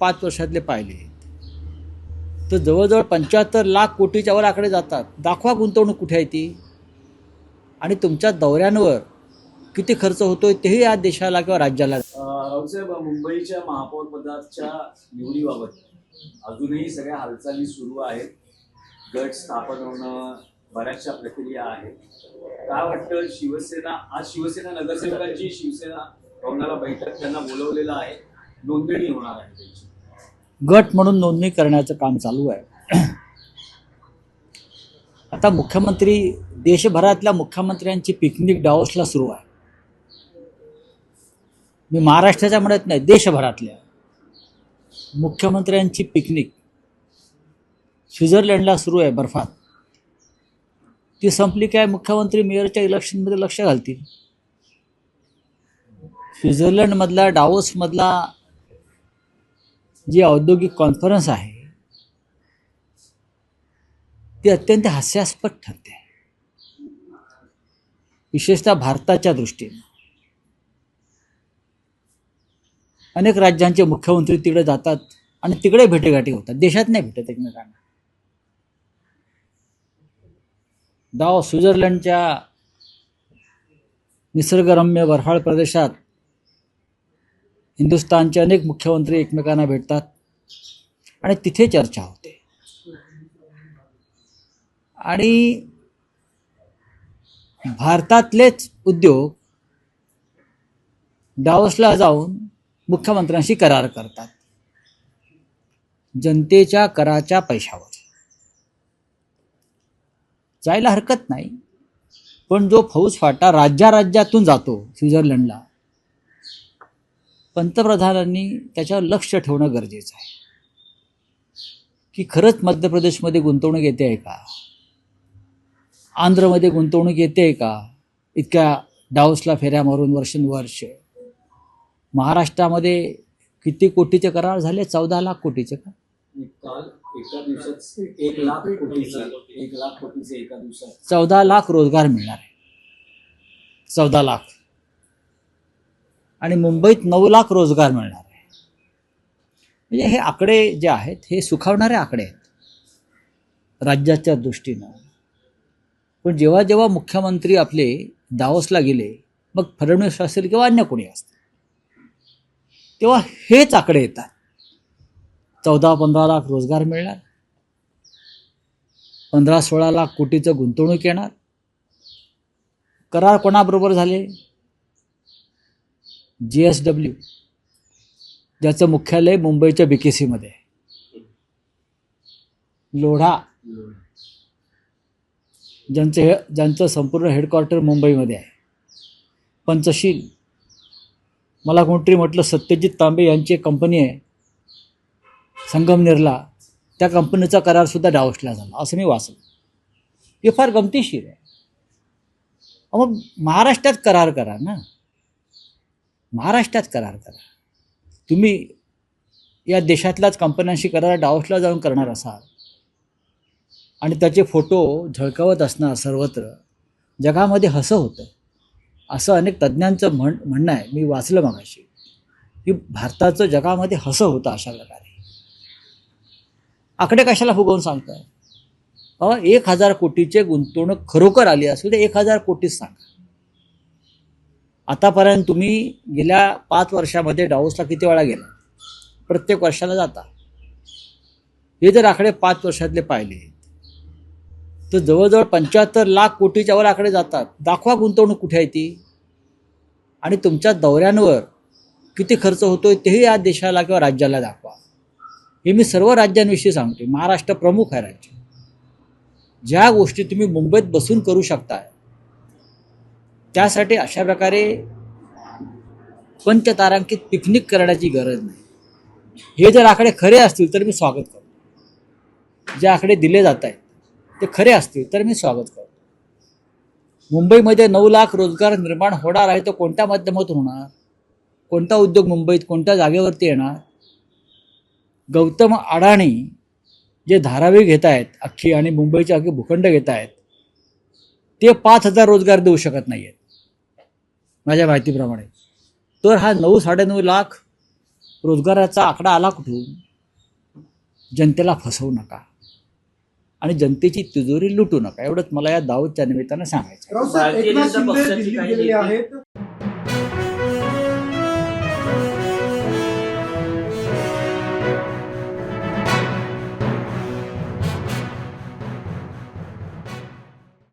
पाच वर्षातले पाहिले. तर जवळजवळ पंच्याहत्तर लाख कोटीच्या वर आकडे जातात. दाखवा गुंतवणूक कुठे आहे ती? आणि तुमच्या दौऱ्यांवर किती खर्च होतोय तेही या देशाला किंवा राज्याला. रावसाहेब मुंबईच्या महापौर पदाच्या निवडीबाबत अजूनही सगळ्या हालचाली सुरू आहेत. गट स्थापन होणं बऱ्याचशा प्रक्रिया आहेत. काय वाटतं शिवसेना आज शिवसेना नगरसेवकांची शिवसेना भवनाला बैठक त्यांना बोलवलेलं आहे. नोंदणी होणार आहे त्यांची. गट म्हणून नोंदणी करण्याचं काम चालू आहे. आता मुख्यमंत्री देशभरातल्या मुख्यमंत्र्यांची पिकनिक डावसला सुरू आहे. मी महाराष्ट्राच्या म्हणत नाही देशभरातल्या मुख्यमंत्र्यांची पिकनिक स्वित्झर्लंडला सुरू आहे बर्फात. ती संपली काय मुख्यमंत्री मेयरच्या इलेक्शनमध्ये लक्ष घालतील? स्वित्झर्लंडमधला डाओसमधला जी औद्योगिक कॉन्फरन्स आहे ती अत्यंत हास्यास्पद ठरते. विशेषतः भारताच्या दृष्टीने. अनेक राज्यांचे मुख्यमंत्री तिकडे जातात आणि तिकडे भेटेगाठी होतात. देशात नाही भेटत एकमेकांना. डाव स्वित्झर्लंडच्या निसर्गरम्य बर्फाळ प्रदेशात हिंदुस्तानचे अनेक मुख्यमंत्री एकमेकांना भेटतात. आणि तिथे चर्चा होते. आणि भारतातलेच उद्योग डावसला जाऊन मुख्यमंत्र्यांशी करार करतात. जनतेच्या कराच्या पैशावर. जायला हरकत नाही. पण जो फौज फाटा राज्या राज्यातून जातो स्वित्झर्लंडला पंतप्रधानांनी त्याच्यावर लक्ष ठेवणं गरजेचं आहे. की खरंच मध्य प्रदेशमध्ये गुंतवणूक येते आहे का? आंध्रमध्ये गुंतवणूक येते आहे का? इतक्या डाऊसला फेऱ्या मारून वर्षानुवर्ष महाराष्ट्रामध्ये किती कोटीचे करार झाले? चौदा लाख कोटीचे का? चौदा लाख रोजगार मिळणार आहे. चौदा लाख. आणि मुंबईत नऊ लाख रोजगार मिळणार आहे. म्हणजे हे आकडे जे आहेत हे सुखावणारे आकडे आहेत. राज्याच्या दृष्टीनं. पण जेव्हा जेव्हा मुख्यमंत्री आपले दावोसला गेले मग फडणवीस असेल किंवा अन्य कोणी असतील तेव्हा हेच आकडे येतात. चौदा पंधरा लाख रोजगार मिळणार. पंधरा सोळा लाख कोटीचं गुंतवणूक येणार. करार कोणाबरोबर झाले? G S W. ज्याचं मुख्यालय मुंबईच्या बी के सीमध्ये आहे. लोढा. ज्यांचं हे ज्यांचं संपूर्ण हेडक्वार्टर मुंबईमध्ये आहे. पंचशील. मला कोणतरी म्हटलं सत्यजित तांबे यांची एक कंपनी आहे. संगमनेरला त्या कंपनीचा करारसुद्धा डावसला झाला असं मी वाचलं. हे फार गमतीशीर आहे. अहो, मग महाराष्ट्रात करार करा ना. महाराष्ट्रात करार करा. तुम्ही या देशातल्याच कंपन्यांशी करार डावसला जाऊन करणार असाल. आणि त्याचे फोटो झळकावत असणार सर्वत्र. जगामध्ये हसं होतं. असं अनेक तज्ज्ञांचं म्हण म्हणणं आहे. मी वाचलं मगाशी. की भारताचं जगामध्ये हसं होतं अशा प्रकारे. आकडे कशाला फुगवून सांगताय? बाबा एक हजार कोटीचे गुंतवणूक खरोखर आली असेल तर एक हजार कोटीच सांगा. आतापर्यंत तुम्ही गेल्या पाच वर्षामध्ये डाऊसला किती वेळा गेला? प्रत्येक वर्षाला जाता. हे जर आकडे पाच वर्षातले पाहिले तर जवळजवळ पंच्याहत्तर लाख कोटीच्या वर आकडे जातात. दाखवा गुंतवणूक कुठे आहे ती? आणि तुमच्या दौऱ्यांवर किती खर्च होतोय तेही या देशाला किंवा राज्याला दाखवा. हे मी सर्व राज्यांविषयी सांगतो महाराष्ट्र प्रमुख आहे राज्य. ज्या गोष्टी तुम्ही मुंबईत बसून करू शकताय त्यासाठी अशा प्रकारे पंचतारांकित पिकनिक करण्याची गरज नाही. हे जर आकडे खरे असतील तर मी स्वागत करतो. जे आकडे दिले जात आहेत ते खरे असतील तर मी स्वागत करतो. मुंबईमध्ये नऊ लाख रोजगार निर्माण होणार आहे तो कोणत्या माध्यमातून होणार? कोणता उद्योग मुंबईत कोणत्या जागेवरती येणार? गौतम अडाणी जे धारावी घेत आहेत अख्खी आणि मुंबईचे अख्खी भूखंड घेत आहेत ते पाच हजार रोजगार देऊ शकत नाही आहेत माझ्या माहितीप्रमाणे. तर हा नऊ साडेनऊ लाख रोजगाराचा आकडा आला कुठून? जनतेला फसवू नका. आणि जनतेची तिजोरी लुटू नका. एवढंच मला या दावतच्या निमित्तानं सांगायचं